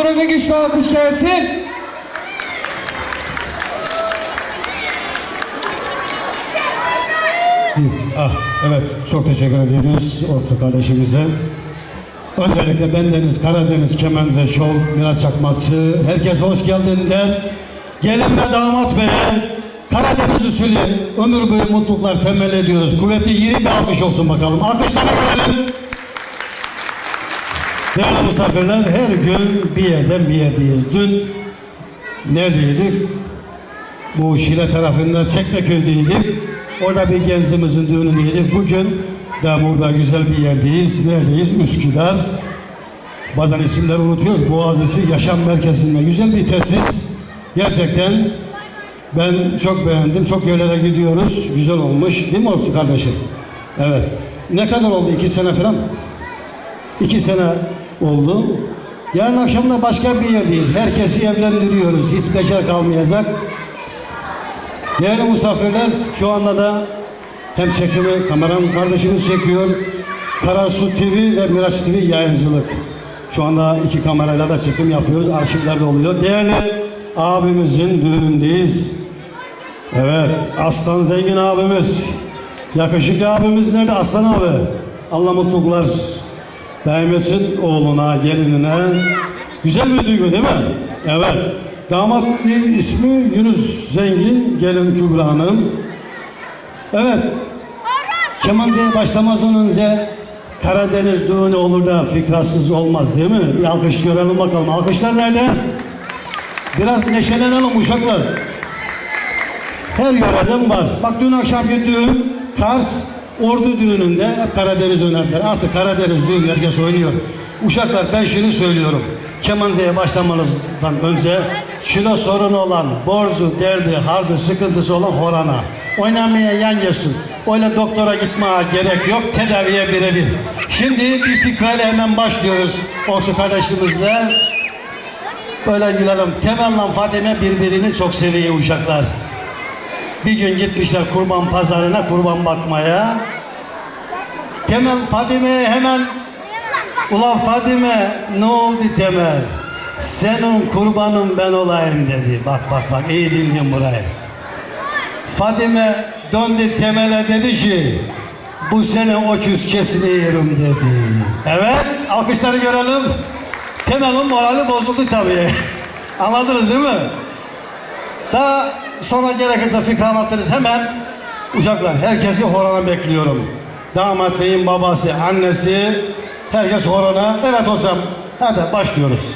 ediyorum. Bir güçlü alkış gelsin. Ah, evet, çok teşekkür ediyoruz orta kardeşimize. Özellikle bendeniz Karadeniz Kemenze Show, Miraç Çakmakçı, herkes hoş geldin der. Gelin ve damat beye Karadeniz usulü ömür boyu mutluluklar temelli ediyoruz. Kuvvetli yeni bir alkış olsun bakalım. Alkışlara görelim. Değerli misafirler her gün bir yerden bir yerdeyiz. Dün neredeydik? Bu Şile tarafında Çekmeköy'deydik. Orada bir gencimizin düğünündeydik. Bugün de burada güzel bir yerdeyiz. Neredeyiz? Üsküdar. Bazen isimleri unutuyoruz. Boğaziçi Yaşam Merkezi'nde güzel bir tesis. Gerçekten ben çok beğendim. Çok yerlere gidiyoruz. Güzel olmuş. Değil mi Orçu kardeşim? Evet. Ne kadar oldu? İki sene falan? İki sene oldu. Yarın akşam da başka bir yerdeyiz. Herkesi evlendiriyoruz. Hiç bekar kalmayacak. Değerli misafirler şu anda da hem çekimi kameram kardeşimiz çekiyor. Karasu TV ve Miraç TV yayıncılık. Şu anda iki kamerayla da çekim yapıyoruz. Arşivlerde oluyor. Değerli abimizin düğünündeyiz. Evet, Aslan Zengin abimiz. Yakışıklı abimiz nerede? Aslan abi. Allah mutluluklar etsin oğluna, gelinine. Güzel bir duygu değil mi? Evet. Damatın ismi Yunus Zengin, gelin Kübra Hanım. Evet. Kemanzeye başlamazdan önce Karadeniz düğünü olur da fikratsız olmaz değil mi? Bir alkış görelim bakalım. Alkışlar nerede? Biraz neşelenelim uşaklar. Her yöreden var. Bak dün akşamki düğün Kars Ordu düğününde hep Karadeniz önerdiler. Artık Karadeniz düğün herkes oynuyor. Uşaklar ben şunu söylüyorum. Kemanzeye başlamanızdan önce şuna sorun olan, borcu, derdi, harcı, sıkıntısı olan horana. Oynamaya yan gelsin. Öyle doktora gitmeye gerek yok. Tedaviye birebir. Şimdi bir fikrayla hemen başlıyoruz. Orsu kardeşimizle. Böyle gülelim. Temel'le Fadime birbirini çok seviyor uşaklar. Bir gün gitmişler kurban pazarına kurban bakmaya. Temel Fadime hemen Ulan Fadime ne oldu Temel? Senin kurbanın ben olayım dedi. Bak bak bak iyi dinleyin burayı. Fadime döndü Temel'e dedi ki bu sene o kesini yerim dedi. Evet alkışları görelim. Temel'in morali bozuldu tabii. Anladınız değil mi? Daha sonra gerekirse fikri anlatırız. Hemen uşaklar herkesi horona bekliyorum. Damat beyin babası, annesi, herkes horona. Evet hocam, hadi başlıyoruz.